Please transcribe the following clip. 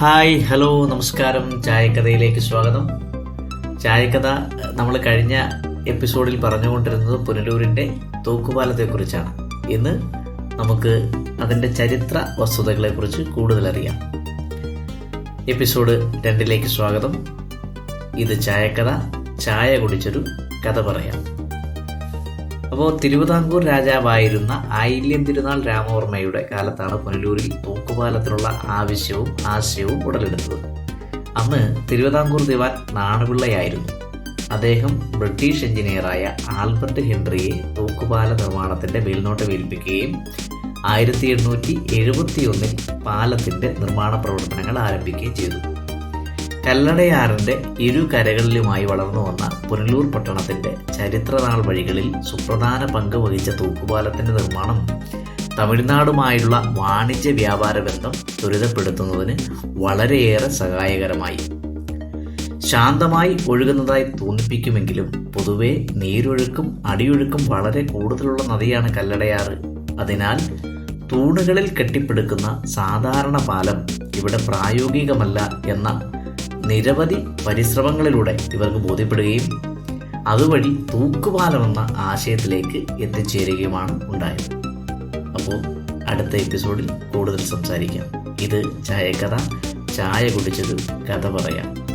Hi hello നമസ്കാരം. ചായക്കഥയിലേക്ക് സ്വാഗതം. ചായക്കഥ നമ്മൾ കഴിഞ്ഞ എപ്പിസോഡിൽ പറഞ്ഞുകൊണ്ടിരുന്നത് പുനലൂരിന്റെ തൂക്കുപാലത്തെക്കുറിച്ചാണ്. ഇന്ന് നമുക്ക് അതിന്റെ ചരിത്ര വസ്തുതകളെക്കുറിച്ച് കൂടുതൽ അറിയാം. എപ്പിസോഡ് രണ്ടിലേക്ക് സ്വാഗതം. ഇത് ചായക്കഥ. ചായ കുടിച്ചൊരു കഥ പറയാം. അപ്പോൾ തിരുവിതാംകൂർ രാജാവായിരുന്ന ആയില്യം തിരുനാൾ രാമവർമ്മയുടെ കാലത്താണ് പുനലൂരിൽ തൂക്കുപാലത്തിനുള്ള ആവശ്യവും ആശയവും ഉടലെടുത്തത്. അന്ന് തിരുവിതാംകൂർ ദിവാൻ നാണപിള്ളയായിരുന്നു. അദ്ദേഹം ബ്രിട്ടീഷ് എഞ്ചിനീയറായ ആൽബർട്ട് ഹെൻറിയെ തൂക്കുപാല നിർമ്മാണത്തിന്റെ മേൽനോട്ടം ഏൽപ്പിക്കുകയും ആയിരത്തി എണ്ണൂറ്റി എഴുപത്തി ഒന്നിൽ പാലത്തിന്റെ നിർമ്മാണ പ്രവർത്തനങ്ങൾ ആരംഭിക്കുകയും ചെയ്തു. കല്ലടയാറിന്റെ ഇരുകരകളിലുമായി വളർന്നു വന്ന പുനലൂർ പട്ടണത്തിന്റെ ചരിത്രനാൾ വഴികളിൽ സുപ്രധാന പങ്ക് വഹിച്ച തൂക്കുപാലത്തിന്റെ നിർമ്മാണം തമിഴ്നാടുമായുള്ള വാണിജ്യ വ്യാപാര ബന്ധം ത്വരിതപ്പെടുത്തുന്നതിന് വളരെയേറെ സഹായകരമായി. ശാന്തമായി ഒഴുകുന്നതായി തോന്നിപ്പിക്കുമെങ്കിലും പൊതുവെ നീരൊഴുക്കും അടിയൊഴുക്കും വളരെ കൂടുതലുള്ള നദിയാണ് കല്ലടയാറ്. അതിനാൽ തൂണുകളിൽ കെട്ടിപ്പടുക്കുന്ന സാധാരണ പാലം ഇവിടെ പ്രായോഗികമല്ല എന്ന നിരവധി പരിശ്രമങ്ങളിലൂടെ ഇവർക്ക് ബോധ്യപ്പെടുകയും അതുവഴി തൂക്കുപാലമെന്ന ആശയത്തിലേക്ക് എത്തിച്ചേരുകയുമാണ് ഉണ്ടായത്. അപ്പോൾ അടുത്ത എപ്പിസോഡിൽ കൂടുതൽ സംസാരിക്കാം. ഇത് ചായക്കഥ. ചായ കുടിച്ചത് കഥ പറയാം.